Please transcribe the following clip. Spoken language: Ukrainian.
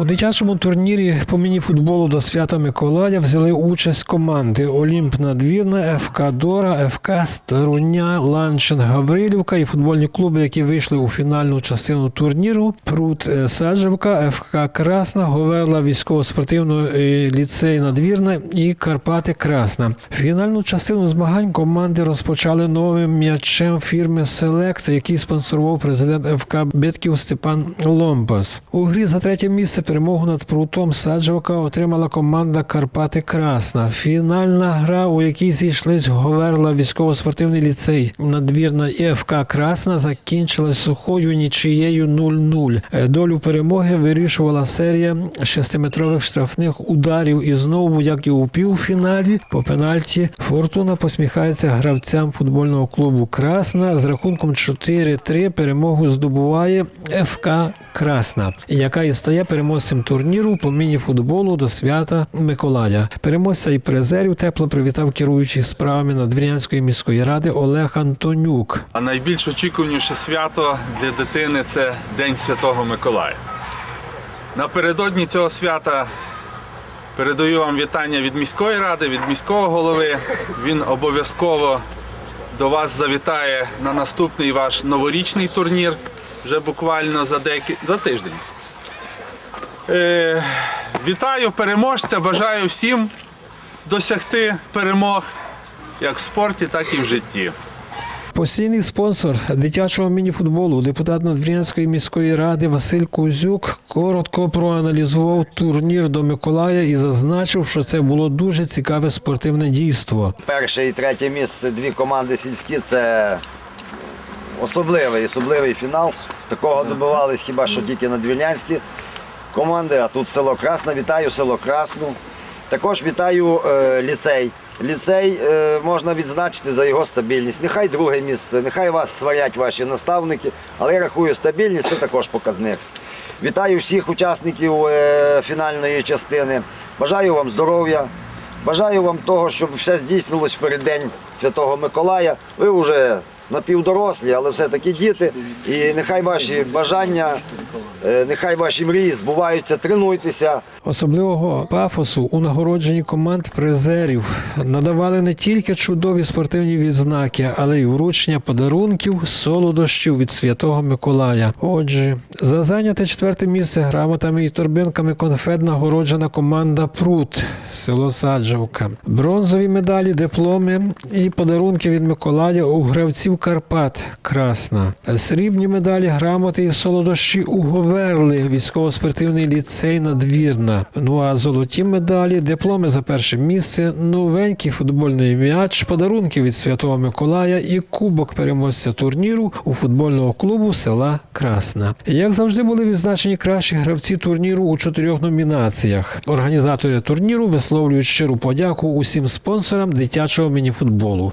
У дитячому турнірі по міні-футболу до свята Миколая взяли участь команди Олімп Надвірна, ФК Дора, ФК Старуня, Ланчин, Гаврилівка і футбольні клуби, які вийшли у фінальну частину турніру. Прут е, Саджевка, ФК Красна, Говерла військово-спортивний ліцей Надвірна і Карпати Красна. Фінальну частину змагань команди розпочали новим м'ячем фірми Селект, який спонсорував президент ФК Битків Степан Ломпас. У грі за третє місце перемогу над прутом Саджевка отримала команда Карпати Красна. Фінальна гра, у якій зійшлись Говерла військово-спортивний ліцей Надвірна і ФК Красна, закінчилась сухою нічиєю 0-0. Е, Долю перемоги вирішувала серія шестиметрових штрафних ударів. І знову, як і у півфіналі, по пенальті Фортуна посміхається гравцям футбольного клубу Красна. З рахунком 4-3 перемогу здобуває ФК Красна, яка і стає переможцем турніру по міні-футболу до свята Миколая. Переможця і призерів тепло привітав керуючий справами Надвірнянської міської ради Олег Антонюк. А найбільш очікуваніше свято для дитини це День Святого Миколая. Напередодні цього свята передаю вам вітання від міської ради, від міського голови. Він обов'язково до вас завітає на наступний ваш новорічний турнір вже буквально за, деякі... за тиждень. Е, вітаю переможця, бажаю всім досягти перемог як в спорті, так і в житті. Постійний спонсор дитячого міні-футболу, депутат Надвірнянської міської ради Василь Кузюк коротко проаналізував турнір до Миколая і зазначив, що це було дуже цікаве спортивне дійство. Перше і третє місце дві команди сільські це особливий, особливий фінал. Такого добивались хіба що тільки надвірнянські команди, а тут село Красне. Вітаю село Красну. Також вітаю е, ліцей. Ліцей е, можна відзначити за його стабільність. Нехай друге місце, нехай вас сварять ваші наставники, але я рахую, стабільність це також показник. Вітаю всіх учасників е, фінальної частини. Бажаю вам здоров'я. Бажаю вам того, щоб все здійснилось в переддень Святого Миколая. Ви вже напівдорослі, але все-таки діти. І нехай ваші бажання, е, нехай ваші мрії збуваються, тренуйтеся. Особливого пафосу у нагородженні команд призерів надавали не тільки чудові спортивні відзнаки, але й вручення подарунків, солодощів від Святого Миколая. Отже, за зайняте четверте місце грамотами і торбинками конфет нагороджена команда Прут, село Саджавка. Бронзові медалі, дипломи і подарунки від Миколая у гравців Карпат Красна. Срібні медалі, грамоти і солодощі у Говерли, військово-спортивний ліцей Надвірна. Ну а золоті медалі, дипломи за перше місце, новенький футбольний м'яч, подарунки від Святого Миколая і кубок переможця турніру у футбольного клубу села Красна. Як завжди були відзначені кращі гравці турніру у чотирьох номінаціях. Організатори турніру висловлюють щиру подяку усім спонсорам дитячого мініфутболу.